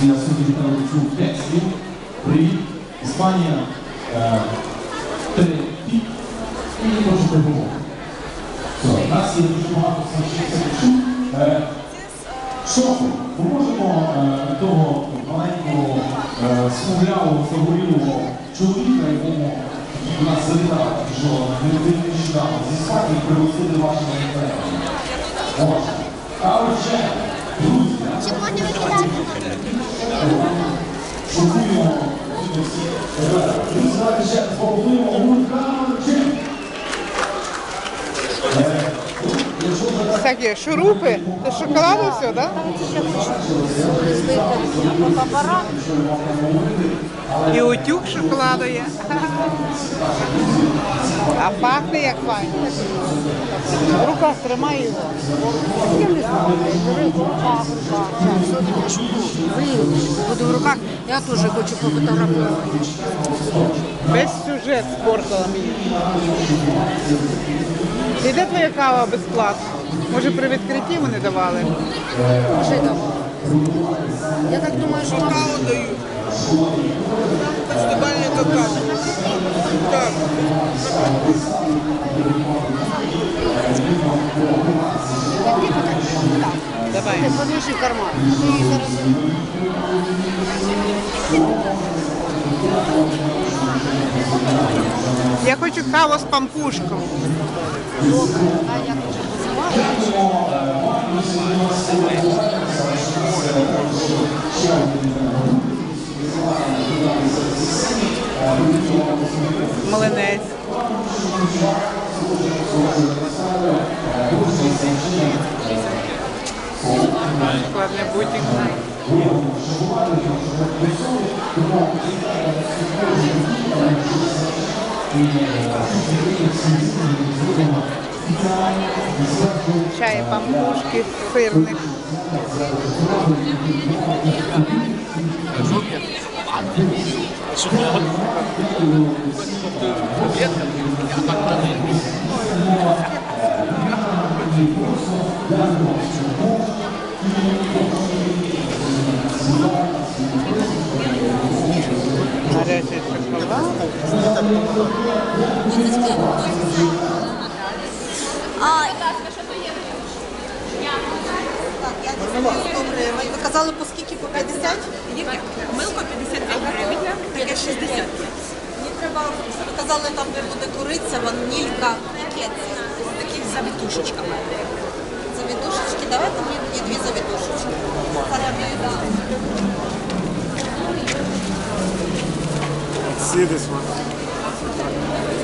для судді передачу текстів. Привіт, Іспанія, е, три пік і прошу допомогу. У нас є дуже багато сервісів. Е, Шоку, поможемо е, того маленького смуглявого, загорілого чоловіка, якому у нас завітав, що не нещодавно зі Іспанії пригостити вашими інтересами. Можна. Шокуємо. Е, давайте ще раз. Е, ну, Всякі шурупи, це шоколаду все, да? І утюг шоколаду є. А пахне як файно. В руках тримай його. Я не знаю, бери в руках, в руках. Все таки. Буду в руках. Я теж хочу пофотографувати. Весь сюжет спортила мені. І де твоя кава безплатно? Може при відкритті вони давали? Вже давай. Я так думаю, що там Какао дают. Фестивальный какао. Так. як ти так. Так. Давай. Ти подвижи карман. Ти її зараз Я хочу каву з пампушком. добре. А я дуже позиваю. Млинець. Шоколадний бутик. Чай пампушки, сирник. Sofort probiert hat, ja, aber dann irgendwie. Ale to jest tak Ви казали по скільки? По 50? Милко 55 гривень, таке 60. Мені треба, ви казали, там де буде куриця, ванілька, яке це? Такі з завитушечками. Завідушечки. Давайте мені тоді дві я. See this one.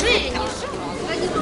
对你是吗？那你都。